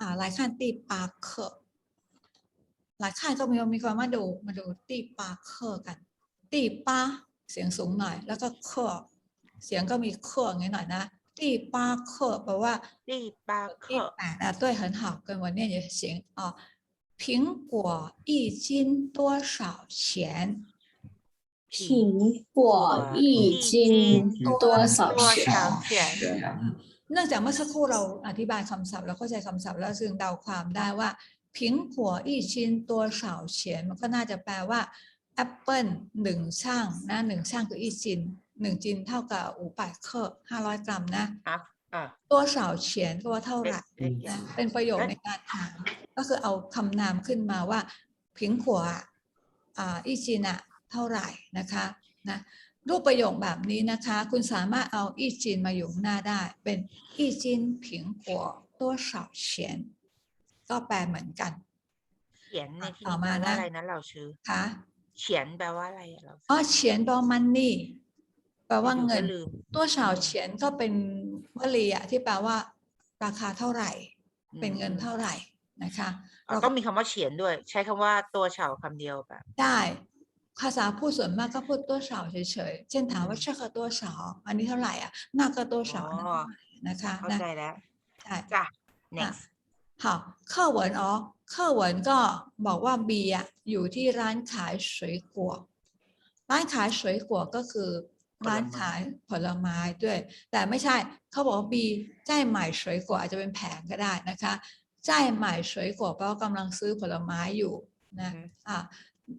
อ่าหลายขั้นตีปาเคอร์หลายขั้นก็มีมีความมาดูมาดูตีปาเคอร์กัน ตีปาเสียงสูงหน่อย แล้วก็เคอร์เสียงก็มีเคอร์อย่างนี้หน่อยนะตีปาเคอร์แปลว่า 第八一课百啊，对，很好，跟我念也行啊。苹果一斤多少钱？苹果一斤多少多钱？ เนื่องจากเมื่อสักครู่เราอธิบายคำศัพท์แล้วเข้าใจคำศัพท์แล้วซึ่งเดาความได้ว่าผิงหัวอีชินตัวเสาเฉียนมันก็น่าจะแปลว่าแอปเปิลหนึ่งช่างนะหนึ่งช่างคืออีชินหนึ่งจินเท่ากับอูปายเคอร์ห้าร้อยกรัมนะตัวเสาเฉียนก็ว่าเท่าไหร่นะเป็นประโยคในการถามก็คือเอาคำนามขึ้นมาว่าผิงหัวอีชินอะเท่าไหร่นะคะนะ รูปประโยคแบบนี้นะคะ คุณสามารถเอาอีจินมาอยู่ข้างหน้าได้ เป็นอีจินผิงขัวตัวเฉาเฉียนก็แปลเหมือนกันเขียนในที่ต่อนี้แปมาลว่านะอะไรนะเราชื่อค่ะเขียนแปลว่าอะไรอะเราอ๋อเฉียนแปลว่ามันนี่แปลว่าเงินลืมตัวเฉาเฉียนก็เป็นวลีอะที่แปลว่า ราคาเท่าไหร่ เป็นเงินเท่าไหร่นะคะอ๋อเราก็ต้องมีคำว่าเขียนด้วย ใช้คำว่าตัวเฉาคำเดียวแบบได้ ภาษาพูดส่วนมากก็พูดตัวเฉาเฉยๆ เช่นถามว่าเชื่อกับตัวเฉาอันนี้เท่าไหร่อะหน้าก็ตัวเฉานะคะเข้าใจแล้วใช่จ้ะ next ค่ะข้าวเหวิอ๋อข้าวเหวิก็บอกว่าบีอะอยู่ที่ร้านขาย水果ร้านขาย水果ก็คือร้านขายผลไม้ด้วย แต่ไม่ใช่เขาบอกว่าบีใจใหม่สวยกัอาจจะเป็นแผงก็ได้นะคะใจใหม่สวยกัวแปลว่ากำลังซื้อผลไม้อยู่นะอะ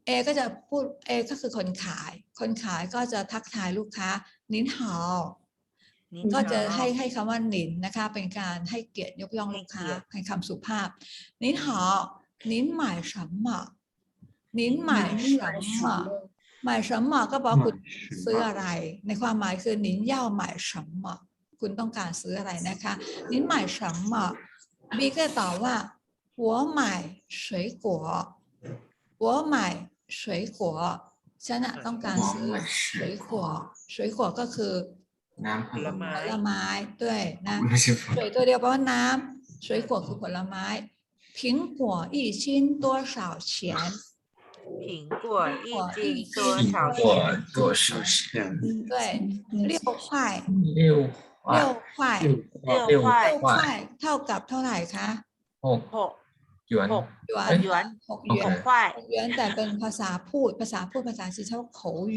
เอก็จะพูดเอก็คือคนขาย คนขายก็จะทักทายลูกค้า นินหอก็จะให้ให้คำว่านินนะคะ เป็นการให้เกียรติยกย่องลูกค้าให้คำสุภาพ นินหอนินหมายสมมะนินหมายสมมะหมายสมมะก็บอกคุณซื้ออะไร ในความหมายคือนินย่าหมายสมมะคุณต้องการซื้ออะไรนะคะ นินหมายสมมะบีก็ตอบว่าหัวหมาย水果我买水果ฉันน่ะต้องการซื้อ水果水果ก็คือ น้ำผ ผ ล ล ไม้ ไม้ ผลไม้ด้วยนะ ไม่ใช่ผล 水ตัวเดียวแปลว่าน้ำ水果คือผลไม้苹果一斤多少钱苹果一斤多少钱？多少钱？对六块六六块六六块六块เท่ากับเท่าไหร่คะ หก หก หยวน หก หยวน หยวน หกหย ห วน ก块 หกหยวนแต่เป็นภาษาพูดภาษาพูดภาษาจีนใช้ว่า口语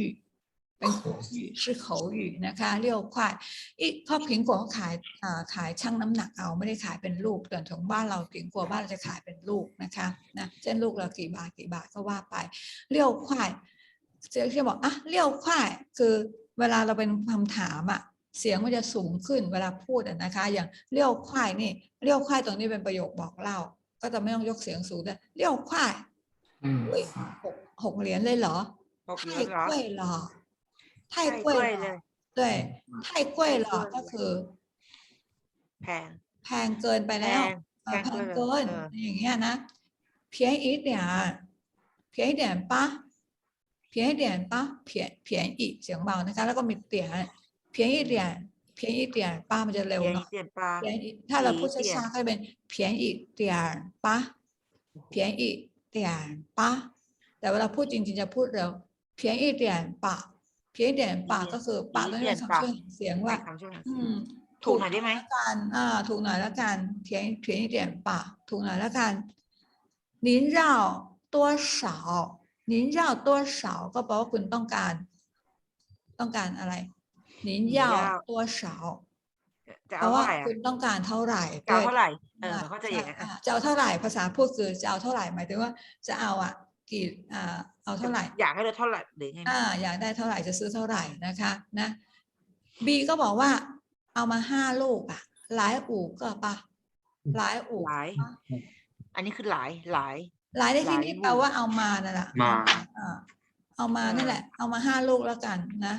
เป็น口语是口语นะคะเรียกควายอีกเพราะผิงกัวเขาขายอ่าขายชั่งน้ำหนักเอาไม่ได้ขายเป็นลูกแต่ของบ้านเราผิงกัวบ้านเราจะขายเป็นลูกนะคะนะเช่นลูกเรากี่บาทกี่บาทก็ว่าไปเลี้ยวควายเสียงที่บอกอ่ะเลี้ยวควายคือเวลาเราเป็นคำถามอ่ะเสียงมันจะสูงขึ้นเวลาพูดอะนะคะ อย่างเลี้ยวควายนี่เลี้ยวควายตรงนี้เป็นประโยคบอกเล่า ก็จะไม่ต้องยกเสียงสูงแต่เลี้ยวควายหกเหรียญเลยเหรอไท่กล้วยเหรอไท่กล้วยเลยด้วไท่กล้วยเหรอก็คือ แพงแพงเกินไปแล้วแพงเกินอย่างเงี้ยนะเพี้ยอีเนี่ยเพี้ยอีเดียนปะเพียอีเดียนปะเพี้ยเพี้ยอีเสียงเบานะคะ แล้วก็มีเตียนเพี้ยอีเดียน 便宜点ยงอีเตียนป้ามันจะเร็วเนาะเงอีายงอีเตียนป้าเพียงอีเแต่เวลาพูดจริงๆจะพูดเร็วเพียงอีเตียนป้าเพียงเตียนป้ก็คือป้าต้องใช้คำช่วยเสียงว่าถูกหน่อยได้ไหมกันอ่าถูกหน่อยละกันเพียงเพียงอีเตียนป้าถูกหน่อยละกันนิ้นเราตันิ้นเราตัก็แปลว่าคุณต้องการ ต้องการอะไร 您要多少 จะ เพ เอา ราะว่า เท่าไหร่อะ คุณต้องการเท่าไหร่ จะเอา ด้วย เท่าไหร่เออ อ่า เขาใจะอย่างนั้น อ่า อะ จะเอาเท่าไหร่ภาษาพูดคือจะเอาเท่าไหร่หมายถึงว่าจะเอาอ่ะ กี่อ่าเอาเท่าไหร่ อยากให้เราเท่าไหร่หรือไงนะ อ่าอยากได้เท่าไหร่จะซื้อเท่าไหร่นะคะนะบีก็บอกว่า เอามาห้าลูกอ่ะ หลายอู่ก็ปะหลายอู่ หลาย อันนี้คือหลายหลาย หลายในที่ หลาย นี้ อู่ แปลว่าเอามานั่นแหละ มา อ่าเอามา อ่า นั่นแหละ เอามาห้าลูกแล้วกันนะ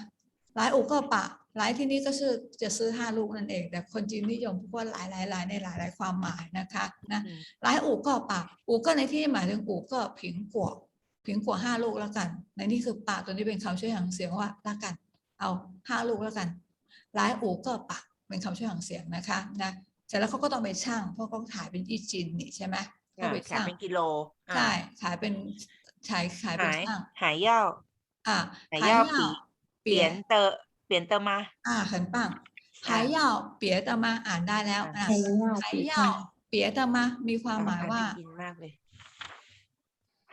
หลายอู่ก็ปะหลายที่นี้ก็คือจะซื้อห้าลูกนั่นเอง แต่คนจีนนิยมพูดว่าหลายหลายหลายในหลายหลายความหมายนะคะนะอืมหลายอู่ก็ปะอู่ก็ในที่นี้หมายถึงอู่ก็ผิงกัวผิงกัวห้าลูกแล้วกัน ในนี้คือปะตัวนี้เป็นคำช่วยหางเสียงว่าละกัน เอาห้าลูกแล้วกันหลายอู่ก็ปะเป็นคำช่วยหางเสียงนะคะนะเสร็จแล้วเขาก็ต้องไปชั่งเพราะเขาขายเป็นอีจินนี่ใช่ไหมก็อ่าไปขายชั่งเป็นกิโลอ่าใช่ขายเป็นขายขายเป็นหายชั่งหายเย่าอ่าหาย还เย่า要ปี เปลี่ยนเตอเปลี่ยนเตอมาอ่า很棒หายยาวเปียเตอมาอ่านได้แล้วนะหายยาเปียเตอมามีความหมายว่ากินมากเลย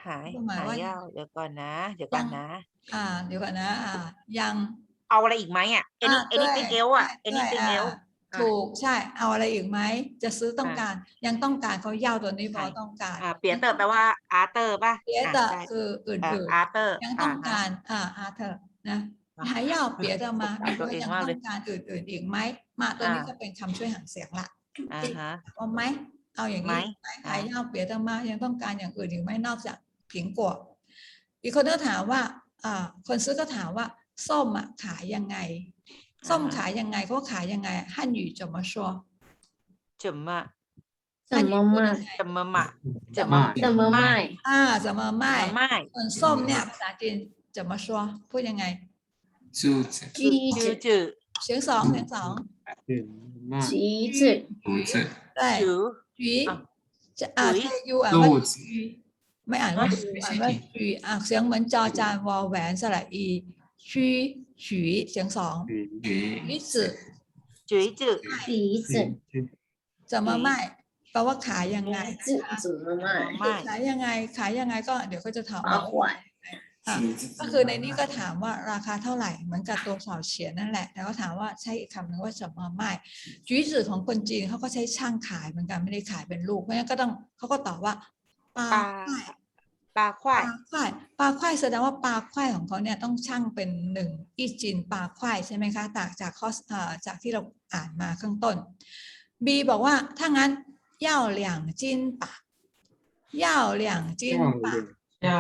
หายหายยาวเดี๋ยวก่อนนะ เดี๋ยวก่อนนะ อ่า เดี๋ยวก่อนนะ อ่า ยังเอาอะไรอีกไหมอะเอ็นเอ็นติเอลอะเอ็นติเอลถูกใช่ เอาอะไรอีกไหม จะซื้อต้องการ ยังต้องการเขายาวตัวนี้พอต้องการเปลี่ยนเตอร์แปลว่าอาร์เตอร์ป่ะเปลี่ยนเตอร์คืออื่นๆอาร์เตอร์ยังต้องการ อ่าอาร์เตอร์นะ หายากเปียดะมามีตัวเองว่าเลยการอื่นๆอีกไหมมาตัวนี้ก็เป็นคำช่วยหางเสียงละเอาไหมเอาอย่างนี้หายากเปียจะมายังต้องการอย่างอื่นอีกไหมนอกจากผิงกัวอีกคนก็ถามว่าคนซื้อก็ถามว่าส้มอะขายยังไง ส้มขายยังไงเขาขายยังไงฮั่นอยู่จมชัวจมะจมะมาจมะมาจมะจมะไม่อ่าจมะไม่ส่วนส้มเนี่ยภาษาจีนจมชัวพูดยังไง จูจือจีจืจือจือเสียงสองเสียงสองจีจือจูจือได้จือจีจะอ่านยูอ่านว่าจีไม่อ่านว่าจูอ่านว่าจีอ่านเสียงเหมือนจอจานวอลแหวนสระอีชีฉีเสียงสองจีจือจีจือจีจือจะมาไม่แปลว่าขายยังไงขายยังไงขายยังไงก็เดี๋ยวก็จะถามว่า 块，อะก็คือในนี้ก็ถามว่าราคาเท่าไหร่เหมือนกับตัวสาวเฉียนนั่นแหละ แล้วก็ถามว่าใช้อีกคำหนึ่งว่าจะมาไม่จุ้ยจือของคนจีนเขาก็ใช้ช่างขายเหมือนกันไม่ได้ขายเป็นลูกเพราะฉะนั้นก็ต้องเขาก็ตอบว่าปลาปลาควายปลาควาปลายควายปลาควายแสดงว่าปลาควายของเขาเนี่ยต้องช่างเป็นหนึ่งอีจินปลาควายใช่ไหมคะต่างจากข้อเอ่อจากที่เราอ่านมาข้างต้น B บอกว่าถ้างั้นเย่าเหลียงจินปะเย่าเหลียงจินปะ要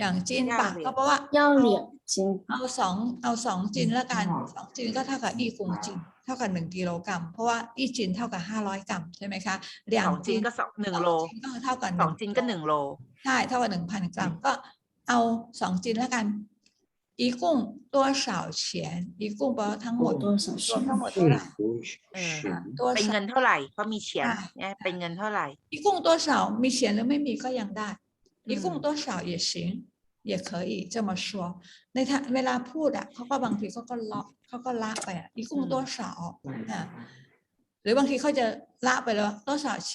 อย่างจินปะก็เพราะว่า 要两斤， เอาสองเอาสองจินละกัน อืม สองจินก็เท่ากับอีกงจินเท่ากับหนึ่งกิโลกรัม เพราะว่าอีจินเท่ากับห้าร้อยกรัมใช่ไหมคะเหลีย สองจินก็สองหนึ่งโล สอจินก็เท่ากับ สองจินก็หนึ่งโล ใช่เท่ากับหนึ่งพันกรัมก็เอาสองจินละกันอีกุ้งตัวสาวเฉียนอีกุ้งแปลว่าทั้งหมด 多少 รวม 钱？ ทั้งหมดเท่าไหร่ เออ อ่ะตัว เป็น สาว เงินเท่าไหร่เพราะมีเฉียน อ่า เนี่ยเป็นเงินเท่าไหร่ 一共多少มีเฉียนหรือไม่มีก็ยังได้ 一共嗯多少也行也可以这么说ในทางเวลาพูดอ่ะเขาก็บางทีเขาก็เลาะเขาก็ละไปอ่ะ一共多少อ่ะหรือบางทีเขาจะละไปแล้ว多少钱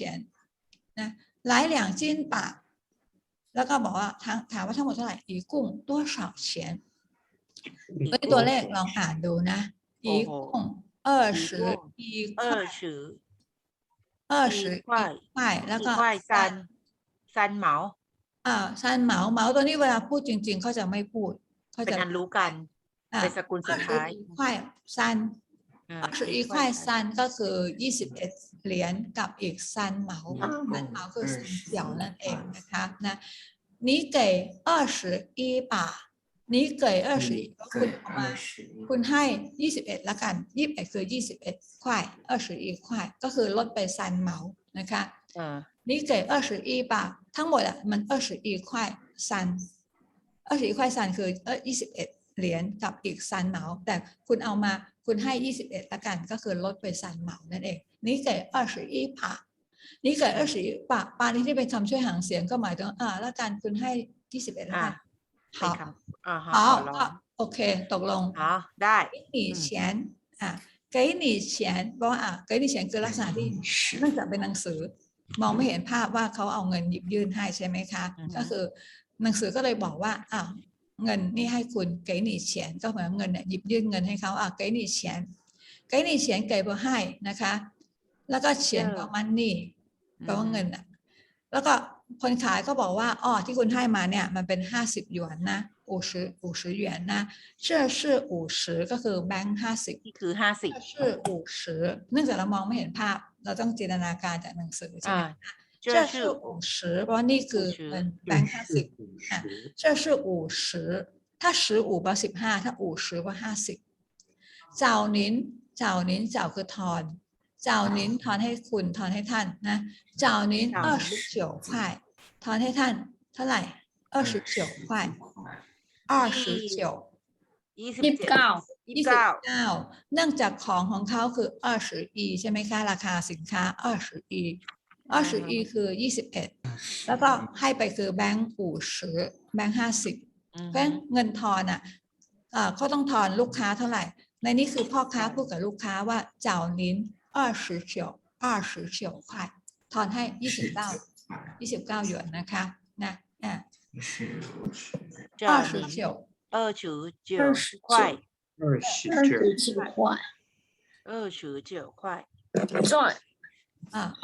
นะหลาย两斤吧แล้วก็บอกว่าถามถามว่าทั้งหมดเท่าไหร่一共多少钱เอ้ยตัวเลขลองอ่านดูนะ一 โอ้โห 共二十一二块十二十一块块แล้ว 一 ก็ 块三三毛 อ่าซันเหมาเหมาตัวนี้เวลาพูดจริง ๆเขาจะไม่พูดเขา เป็น จะ อันรู้กัน อ่า เป็นสกุลสุดท้าย ควายซัน อ่า 是一块三ก็คือยี่สิบเอ็ดเหรียญกับอีกซันเหมา อ่า ซันเหมาคือซันเดี่ยวนั่นเองนะคะนะ你给二十一吧你给二十一คุณเอามา คุณให้ยี่สิบเอ็ดละกันยี่สิบเอ็ดคือยี่สิบเอ็ดควาย二十一块ก็คือลดไปซันเหมานะคะ เออ 你给二十一吧ทั้งหมดอ่ะมัน二十一块三二十一块三คือเออยี่สิบเอ็ดเหรียญกับอีกซันเหมาแต่คุณเอามาคุณให้ยี่สิบเอ็ดละกันก็คือลดไปซันเหมานั่นเองนี่เกิด二十一吧นี่เกิด二十一吧ปานี่ที่เป็นคำช่วยหางเสียงก็หมายถึงอ่าละกันคุณให้ยี่สิบเอ็ดละ อ่า กัน เป็น 好 คำอ่าฮะ 好 ขอลอง ก็โอเคตกลง อ๋อได้ 给你钱อ่ะ给你钱เพราะว่าอ่ะ给你钱คือลักษณะที่ เนื่องจากเป็นหนังสือ มองไม่เห็นภาพว่าเขาเอาเงินหยิบยื่นให้ใช่ไหมคะอือฮึก็คือหนังสือก็เลยบอกว่าอ้าวเงินนี่ให้คุณเก๋หนีเฉียนก็เหมือนเงินเนี่ยหยิบยื่นเงินให้เขาอะเก๋หนีเฉียนเก๋หนีเฉียนเก๋บอให้นะคะ แล้วก็เฉียนก็มันนี่แปลว่าเงินอะ แล้วก็คนขายก็บอกว่าอ๋อที่คุณให้มาเนี่ย มันเป็นห้าสิบหยวนนะ 五十五十元นะ这是五十ก็คือแบงค์ห้าสิบ นี่คือห้าสิบ 这是五十เนื่องจากเรามองไม่เห็นภาพ เราต้องจินตนาการจากหนังสือใช่ อ่า ไหม 这 这 是是五十เพราะว่านี่คือ 50 เงินแบงค์ห้าสิบ这是五十ถ้า十五แปลสิบห้าถ้า五十แปลห้าสิบเจ้านิ้นเจ้านิ้นเจ้าคือทอน เจ้านิ้นทอนให้คุณทอนให้ท่านนะเจ้านิ้น เจ้า 二 นิ้น 十九块ทอนให้ท่านเท่าไหร่二十九块 二十九一 ยี่สิบ ยี่สิบ เจ็ด เก้า ยี่ ยี่ สิบ สิบ เก้า เก้าเนื่องจากของของเขาคือ二十一ใช่ไหมคะ ราคาสินค้า二十一二十一คือยี่สิบเอ็ดแล้วก็ให้ไปคือแบงก์五十แบงก์ห้าสิบ อืม เพราะฉะนั้นเงินทอนอ่ะเอ่อเขาต้องทอนลูกค้าเท่าไหร่ ในนี้คือพ่อค้าพูดกับลูกค้าว่าเจ้านิน二十九二十九块ทอนให้ยี่สิบเก้ายี่สิบเก้าหยวนนะคะนะอ่ะ 是这二十九。二九九二十块，二十九块。二十九块，赚啊，